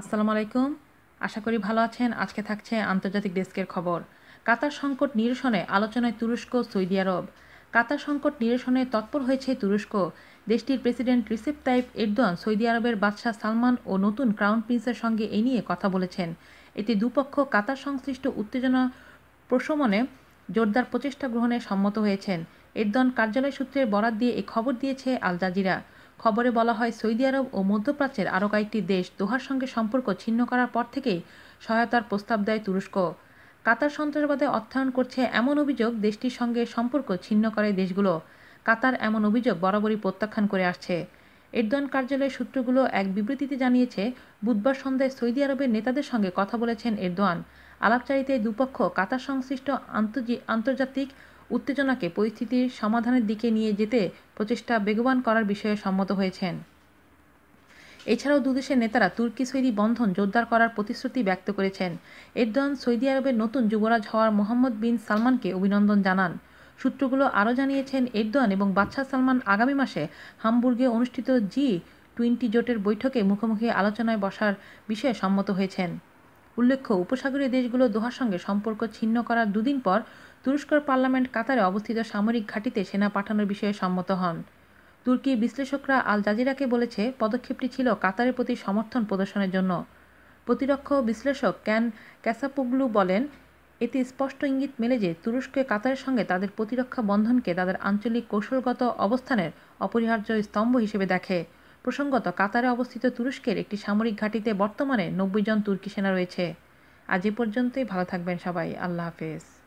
আসসালামু আলাইকুম। আশা করি ভালো আছেন। আজকে থাকছে আন্তর্জাতিক ডেস্কের খবর। কাতার সংকট নিরসনে আলোচনায় তুরস্ক, সৌদি আরব। কাতার সংকট নিরসনে তৎপর হয়েছে তুরস্ক। দেশটির president Recep Tayyip Erdogan Saudi আরবের বাদশাহ সালমান ও নতুন ক্রাউন প্রিন্সের সঙ্গে এ নিয়ে কথা বলেছেন। এতে দুপক্ষ কাতার সংশ্লিষ্ট উত্তেজনা প্রশমনে জোরদার প্রচেষ্টা গ্রহণে সম্মত হয়েছেন। এরদোয়ান কার্যালয় সূত্রের বরাত দিয়ে এ খবর দিয়েছে আল জাজিরা। খবরে বলা হয়, সৌদি আরব ও মধ্যপ্রাচ্যের আরও কয়েকটি দেশ দোহার সঙ্গে সম্পর্ক ছিন্ন করার পর থেকেই সহায়তার প্রস্তাব দেয় তুরস্ক। কাতার সন্ত্রাসবাদে অর্থায়ন করছে এমন অভিযোগ দেশটির সঙ্গে সম্পর্ক ছিন্ন করে দেশগুলো। কাতার এমন অভিযোগ বরাবরই প্রত্যাখ্যান করে আসছে। এরদোয়ান কার্যালয়ের সূত্রগুলো এক বিবৃতিতে জানিয়েছে, বুধবার সন্ধ্যায় সৌদি আরবের নেতাদের সঙ্গে কথা বলেছেন এরদোয়ান। আলাপচারিতে দুপক্ষ কাতার সংশ্লিষ্ট আন্তর্জাতিক উত্তেজনাকে পরিস্থিতির সমাধানের দিকে নিয়ে যেতে প্রচেষ্টা বেগবান করার বিষয়ে সম্মত হয়েছেন। এছাড়াও দুদেশের নেতারা তুর্কি সৌদি বন্ধন জোরদার করার প্রতিশ্রুতি ব্যক্ত করেছেন। এরদোয়ান সৌদি আরবের নতুন যুবরাজ হওয়ার মোহাম্মদ বিন সালমানকে অভিনন্দন জানান। সূত্রগুলো আরও জানিয়েছেন, এরদোয়ান এবং বাদশাহ সালমান আগামী মাসে হামবুর্গে অনুষ্ঠিত জি টোয়েন্টি জোটের বৈঠকে মুখোমুখি আলোচনায় বসার বিষয়ে সম্মত হয়েছেন। উল্লেখ্য, উপসাগরীয় দেশগুলো দোহার সঙ্গে সম্পর্ক ছিন্ন করার দুদিন পর তুরস্কর পার্লামেন্ট কাতারে অবস্থিত সামরিক ঘাঁটিতে সেনা পাঠানোর বিষয়ে সম্মত হন। তুর্কি বিশ্লেষকরা আল জাজিরাকে বলেছে, পদক্ষেপটি ছিল কাতারের প্রতি সমর্থন প্রদর্শনের জন্য। প্রতিরক্ষা বিশ্লেষক ক্যান ক্যাসাপোগলু বলেন, এতে স্পষ্ট ইঙ্গিত মেলে যে তুরস্কে কাতারের সঙ্গে তাদের প্রতিরক্ষা বন্ধনকে তাদের আঞ্চলিক কৌশলগত অবস্থানের অপরিহার্য স্তম্ভ হিসেবে দেখে। প্রসঙ্গত, কাতারে অবস্থিত তুরস্কের একটি সামরিক ঘাঁটিতে বর্তমানে নব্বই জন তুর্কি সেনা রয়েছে। আজ এ পর্যন্তই, ভালো থাকবেন সবাই, আল্লাহ হাফেজ।